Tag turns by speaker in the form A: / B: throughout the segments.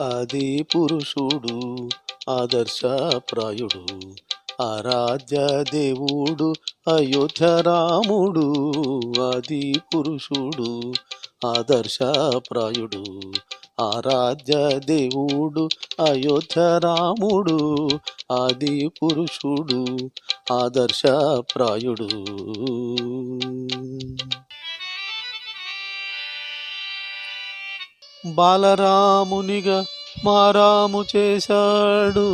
A: అది పురుషుడు ఆదర్శప్రాయుడు ఆరాధ్య దేవుడు అయోధ్య రాముడు అది పురుషుడు ఆదర్శప్రాయుడు ఆరాధ్య దేవుడు అయోధ్య రాముడు ఆది పురుషుడు ఆదర్శప్రాయుడు. బాలరామునిగా మారాము చేశాడు.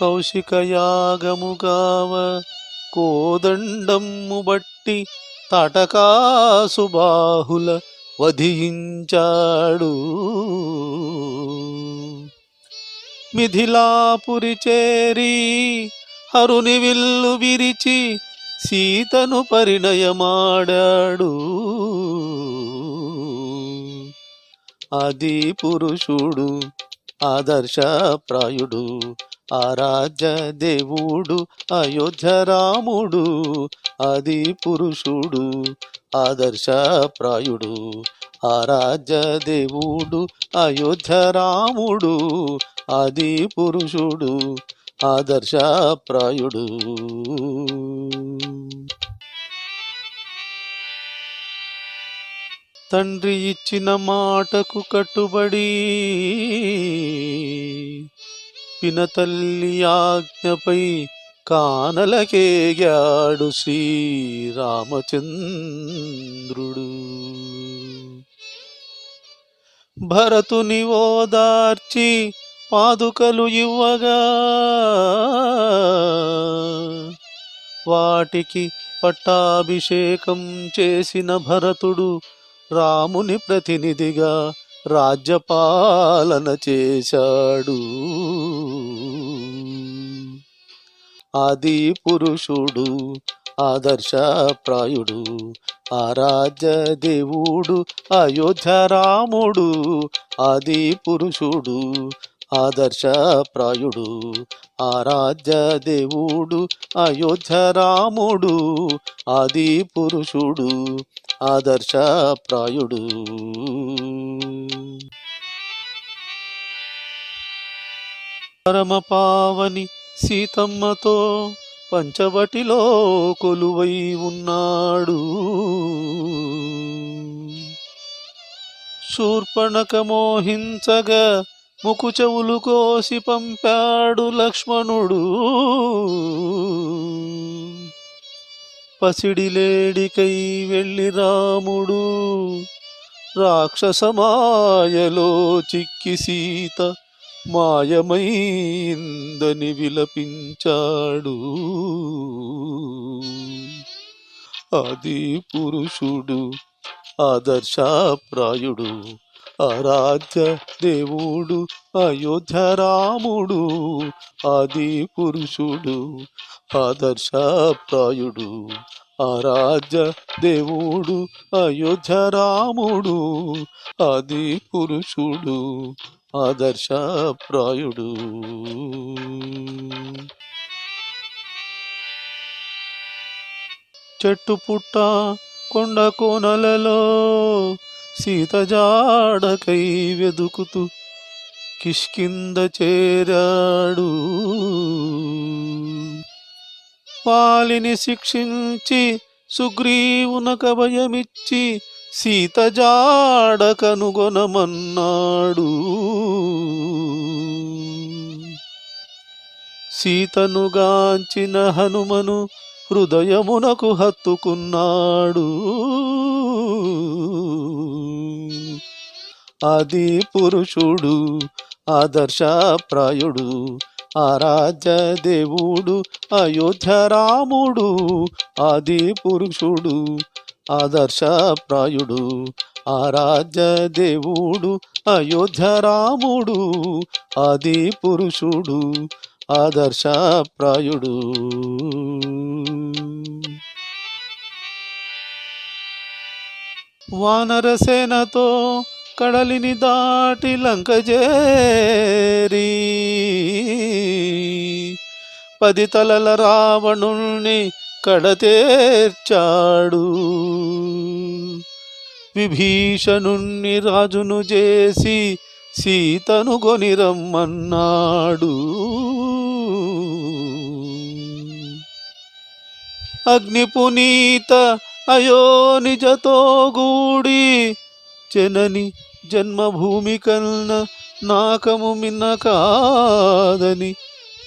A: కౌశిక యాగముగావ కోదండము బట్టి తటకాసుబాహుల వధించాడు మిథిలాపురి చేరి హరుని విల్లు విరిచి సీతను పరిణయమాడాడు. ఆది పురుషుడు ఆదర్శప్రాయుడు ఆరాధ్య దేవుడు అయోధ్య రాముడు ఆది పురుషుడు ఆదర్శప్రాయుడు ఆరాధ్య దేవుడు అయోధ్య రాముడు ఆది పురుషుడు ఆదర్శప్రాయుడు. తండ్రి ఇచ్చిన మాటకు కట్టుబడి పినతల్లి ఆజ్ఞపై కానలకేగాడు శ్రీరామచంద్రుడు. భరతుని ఓదార్చి పాదుకలు ఇవ్వగా వాటికి పట్టాభిషేకం చేసిన భరతుడు రాముని ప్రతినిధిగా రాజ్యపాలన చేశాడు. ఆది పురుషుడు ఆదర్శప్రాయుడు ఆరాధ్య దేవుడు అయోధ్య రాముడు ఆది పురుషుడు ఆదర్శప్రాయుడు ఆరాధ్య దేవుడు అయోధ్య రాముడు ఆది పురుషుడు ఆదర్శప్రాయుడు పరమ పావని సీతమ్మతో పంచవటిలో కొలువై ఉన్నాడు. శూర్పణక మోహించగా ముకు చెవులు కోసి పంపాడు లక్ష్మణుడు. పసిడిలేడికై వెళ్ళి రాముడు. రాక్షసమాయలో చిక్కి సీత మాయమైందని విలపించాడు. అది పురుషుడు ఆదర్శప్రాయుడు. ఆరాధ్య దేవుడు అయోధ్య రాముడు ఆది పురుషుడు ఆదర్శప్రాయుడు ఆరాధ్య దేవుడు అయోధ్య రాముడు ఆది పురుషుడు ఆదర్శప్రాయుడు చెట్టు పుట్ట కొండ కోనలలో సీత జాడకై వెదుకుతూ కిష్కింద చేరాడు. పాలిని శిక్షించి సుగ్రీవునక భయమిచ్చి సీత కనుగొనమన్నాడు సీతనుగాంచిన హనుమను హృదయమునకు హత్తుకున్నాడు. ఆది పురుషుడు ఆదర్శప్రాయుడు ఆరాధ్య దేవుడు అయోధ్య రాముడు ఆది పురుషుడు ఆదర్శప్రాయుడు ఆరాధ్య దేవుడు అయోధ్య రాముడు ఆది పురుషుడు ఆదర్శప్రాయుడు. వానరసేనతో కడలిని దాటి లంక చేరి పది తలల రావణుణ్ణి కడతేర్చాడు. విభీషణుణ్ణి రాజును చేసి సీతను కొని రమ్మన్నాడు అయో నిజతో గూడి జనని జన్మభూమి కన్న నాకము మిన్న కాదని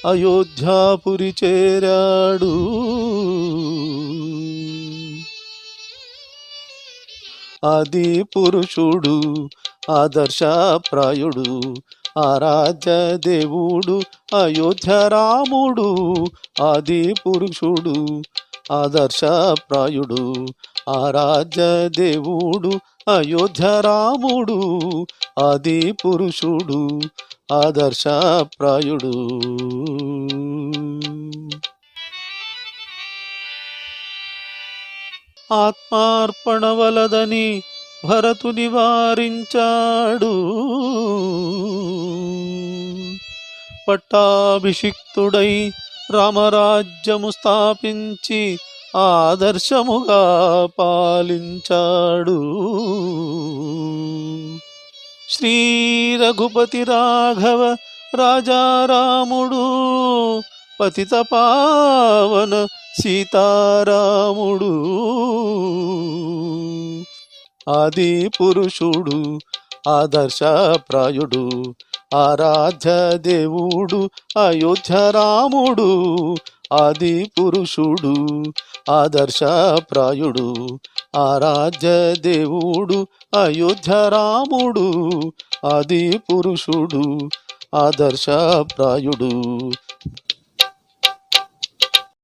A: అయోధ్యాపురి చేరాడు. ఆది పురుషుడు ఆదర్శప్రాయుడు ఆరాధ్య దేవుడు అయోధ్య రాముడు ఆది పురుషుడు ఆదర్శప్రాయుడు ఆరాధ్య దేవుడు అయోధ్య రాముడు ఆది పురుషుడు ఆదర్శప్రాయుడు ఆత్మార్పణ వలదని భరతు నివారించాడు పట్టాభిషిక్తుడై రామరాజ్యము స్థాపించి ఆదర్శముగా పాలించాడు. శ్రీ రఘుపతి రాఘవ రాజారాముడు పతిత పావన సీతారాముడు ఆది పురుషుడు ఆదర్శప్రాయుడు ఆరాధ్య దేవుడు అయోధ్య రాముడు. ఆది పురుషుడు ఆదర్శప్రాయుడు ఆరాధ్య దేవుడు అయోధ్య రాముడు ఆది పురుషుడు ఆదర్శప్రాయుడు.